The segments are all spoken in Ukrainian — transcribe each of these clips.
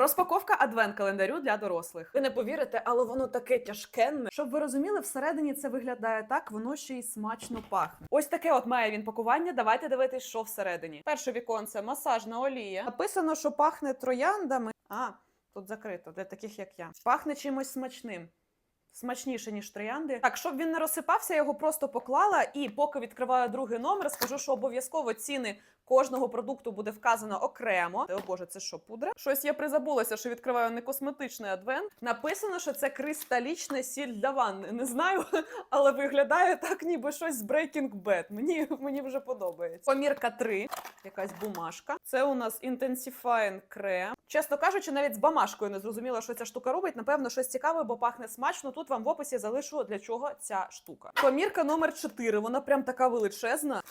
Розпаковка адвент-календарю для дорослих. Ви не повірите, але воно таке тяжкенне. Щоб ви розуміли, всередині це виглядає так, воно ще й смачно пахне. Ось таке от має він пакування. Давайте дивитись, що всередині. Перше віконце масажна олія. Написано, що пахне трояндами. А, тут закрито для таких, як я. Пахне чимось смачним. Смачніше, ніж троянди. Так, щоб він не розсипався, я його просто поклала. І поки відкриваю другий номер, скажу, що обов'язково ціни кожного продукту буде вказано окремо. О боже, це що, пудра? Щось я призабулася, що відкриваю не косметичний адвент. Написано, що це кристалічна сіль для ванни. Не знаю, але виглядає так, ніби щось з Breaking Bad. Мені, мені вже подобається. Помірка 3, якась бумажка. Це у нас Intensifying крем. Чесно кажучи, навіть з бамашкою не зрозуміла, що ця штука робить. Напевно, щось цікаве, бо пахне смачно. Тут вам в описі залишу для чого ця штука. Помірка номер 4. Вона прям така величезна.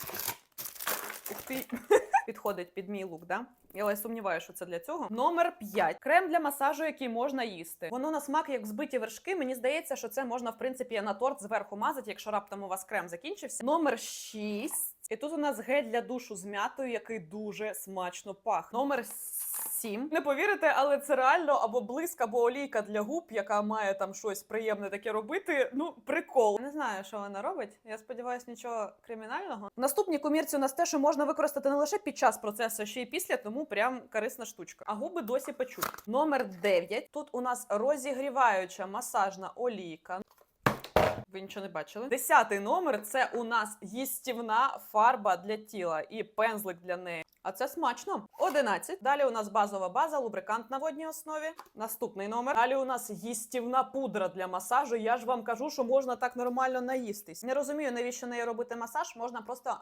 Ух ти. Підходить під мій лук, да? Я але сумніваюся, що це для цього. Номер 5. Крем для масажу, який можна їсти. Воно на смак як збиті вершки. Мені здається, що це можна, в принципі, на торт зверху мазати, якщо раптом у вас крем закінчився. Номер 6. І тут у нас гель для душу з м'ятою, який дуже смачно пахне. Номер 7. Не повірите, але це реально або блиск, або олійка для губ, яка має там щось приємне таке робити. Ну, прикол. Не знаю, що вона робить. Я сподіваюся, нічого кримінального. В наступній комірці у нас те, що можна використати не лише під час процесу, а ще й після, тому прям корисна штучка. А губи досі печуть. Номер 9. Тут у нас розігріваюча масажна олійка. Ви нічого не бачили? Десятий номер це у нас їстівна фарба для тіла і пензлик для неї. А це смачно. 11. Далі у нас базова база, лубрикант на водній основі. Наступний номер. Далі у нас їстівна пудра для масажу. Я ж вам кажу, що можна так нормально наїстись. Не розумію, навіщо нею робити масаж. Можна просто.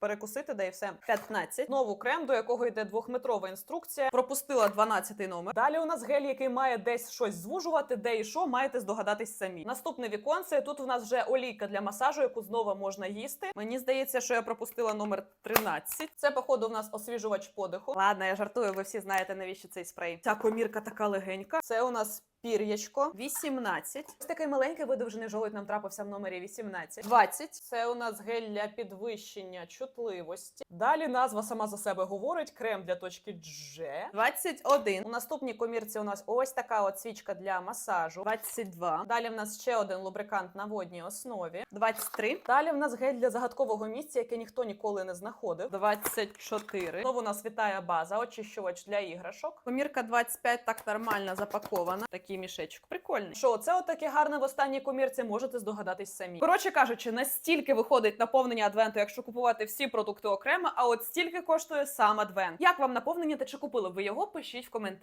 Перекусити, да і все. 15. Знову крем, до якого йде двохметрова інструкція. Пропустила 12 номер. Далі у нас гель, який має десь щось звужувати, де і що, маєте здогадатись самі. Наступне віконце. Тут у нас вже олійка для масажу, яку знову можна їсти. Мені здається, що я пропустила номер 13. Це, походу, у нас освіжувач подиху. Ладно, я жартую, ви всі знаєте, навіщо цей спрей. Ця комірка така легенька. Це у нас. Пір'ячко 18. Ось такий маленький видовжений жолудь нам трапився в номері 18. 20. Це у нас гель для підвищення чутливості. Далі назва сама за себе говорить: крем для точки Дж. 21. У наступній комірці у нас ось така от свічка для масажу. 22. Далі в нас ще один лубрикант на водній основі. 23. Далі в нас гель для загадкового місця, яке ніхто ніколи не знаходив. 24. Знову нас вітає база, очищувач для іграшок. Комірка 25 так нормально запакована. Такий мішечок. Прикольний. Що, це отаке гарне в останній комірці, можете здогадатись самі. Коротше кажучи, настільки виходить наповнення адвенту, якщо купувати всі продукти окремо, а от стільки коштує сам адвент. Як вам наповнення та чи купили ви його? Пишіть в коментарі.